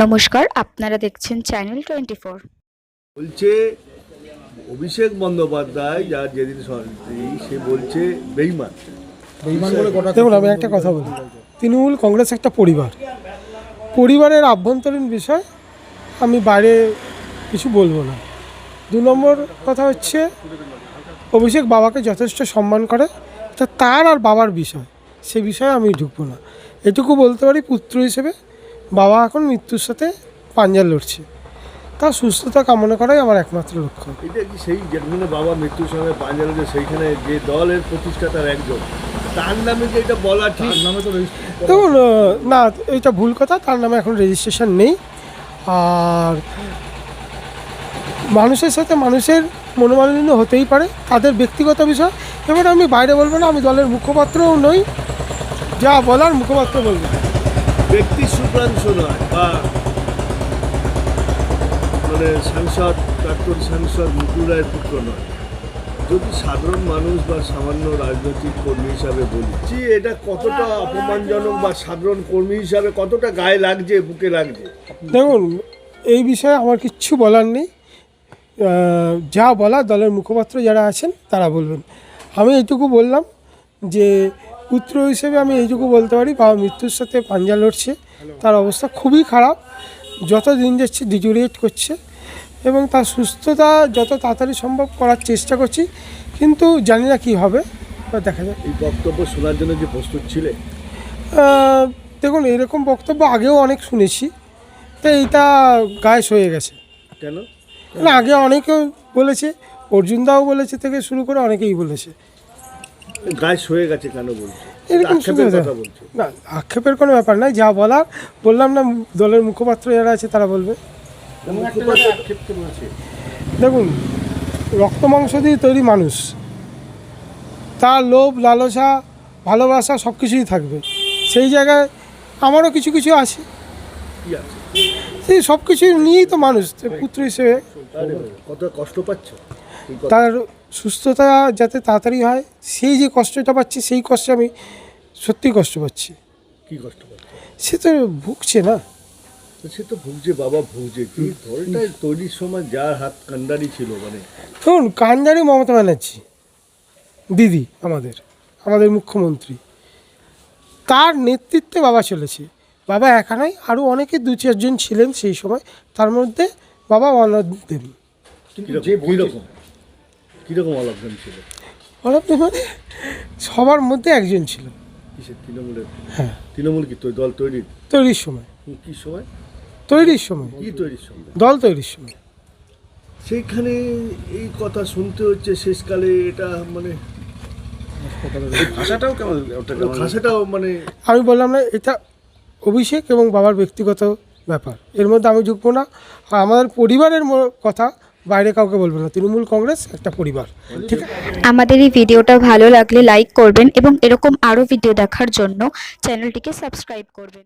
নমস্কার আপনারা দেখছেন চ্যানেল টোয়েন্টি ফোর বলছে অভিষেক বন্দ্যোপাধ্যায় যার যেদিন সে বলছে বেইমান। দেখুন আমি একটা কথা বলি। তৃণমূল কংগ্রেস একটা পরিবার। পরিবারের আভ্যন্তরীণ বিষয় আমি বাইরে কিছু বলব না। দু নম্বর কথা হচ্ছে অভিষেক বাবাকে যথেষ্ট সম্মান করে তা তার আর বাবার বিষয় সে বিষয়ে আমি ঢুকবো না। এটুকু বলতে পারি পুত্র হিসেবে বাবা এখন মৃত্যুর সাথে পাঞ্জা লড়ছে। তার সুস্থতা কামনা করাই আমার একমাত্র লক্ষ্য। এটা কি সেই যেখানে বাবা মৃত্যুর সঙ্গে পাঞ্জাবে সেইখানে যে দলের প্রতিষ্ঠাতার একজন। তার নামে যে এটা বলা ঠিক? নামে তো দেখুন না এটা ভুল কথা। তার নামে এখন রেজিস্ট্রেশন নেই। আর মানুষের সাথে মানুষের মনোমালিন্য হতেই পারে। তাদের ব্যক্তিগত বিষয়। এবার আমি বাইরে বলব না আমি দলের মুখপাত্রও নই। যা বলার মুখপাত্র বলব। ব্যক্তি সুপ্রাংশ নয় বা মানে সাংসদ প্রাক্তন সাংসদ মুকুল রায়ের পুত্র নয়। যদি সাধারণ মানুষ বা সামান্য রাজনৈতিক কর্মী হিসাবে বলি যে এটা কতটা অপমানজনক বা সাধারণ কর্মী হিসাবে কতটা গায়ে লাগছে বুকে লাগছে? দেখুন এই বিষয়ে আমার কিচ্ছু বলার নেই। যা বলা দলের মুখপাত্র যারা আছেন তারা বলবেন। আমি এইটুকু বললাম যে পুত্র হিসেবে আমি এইটুকু বলতে পারি বাবা মৃত্যুর সাথে পাঞ্জা লড়ছে। তার অবস্থা খুবই খারাপ। যত দিন যাচ্ছে ডিজুরিয়েট করছে এবং তার সুস্থতা যত তাড়াতাড়ি সম্ভব করার চেষ্টা করছি কিন্তু জানি না কী হবে দেখা যাক। এই বক্তব্য শোনার জন্য যে প্রস্তুত ছিলে? দেখুন এরকম বক্তব্য আগেও অনেক শুনেছি তো এইটা গায়ে হয়ে গেছে। কেন? না আগে অনেকেও বলেছে অর্জুনদাও বলেছে থেকে শুরু করে অনেকেই বলেছে। গায়ে হয়ে গেছে কেন বলছো? এরকম আক্ষেপের শুধু না আক্ষেপের কোনো ব্যাপার নাই যা বলার বললাম না দলের মুখপাত্র যারা আছে তারা বলবে। দেখুন রক্ত মাংস দিয়ে তৈরি মানুষ তার লোভ লালসা ভালোবাসা সব কিছুই থাকবে। সেই জায়গায় আমারও কিছু কিছু আছে। সেই সব কিছু নিয়েই তো মানুষ পুত্র হিসেবে। কত কষ্ট পাচ্ছ তার সুস্থতা যাতে তাড়াতাড়ি হয় সেই যে কষ্টটা পাচ্ছি সেই কষ্টে আমি সত্যি কষ্ট পাচ্ছি। কি কষ্ট পাচ্ছ? সে তো ভুগছে না। সে তো ভুগছে বাবা ভুগছে। কি দলটা তৈরির সময় যার হাত কান্ডারি ছিল মানে। ধরুন কান্ডারি মমতা ব্যানার্জি দিদি আমাদের আমাদের মুখ্যমন্ত্রী। তার নেতৃত্বে বাবা চলেছে। বাবা একা নয় আরও অনেকে দু চারজন ছিলেন সেই সময়। তার মধ্যে বাবা অনদেব কীরকম? কীরকম কীরকম ছিল? অনদেব মানে সবার মধ্যে একজন ছিল। কিসের? তৃণমূলের? হ্যাঁ। তৃণমূল কি দল তৈরির? তৈরির সময়। কি সময়? তৈরির সময়। কি তৈরির সময়? দল তৈরির সময়। সেইখানে এই কথা শুনতে হচ্ছে শেষকালে এটা মানে ভাষাটাও কেমন ওটা ভাষাটাও মানে আমি বললাম না এটা অভিষেক এবং বাবার ব্যক্তিগত ব্যাপার। এর মধ্যে আমি ঢুকবো না। আর আমাদের পরিবারের কথা বাইরে কাউকে বলব না। তৃণমূল কংগ্রেস একটা পরিবার। ঠিক আমাদের এই ভিডিওটা ভালো লাগলে লাইক করবেন এবং এরকম আরও ভিডিও দেখার জন্য চ্যানেলটিকে সাবস্ক্রাইব করবেন।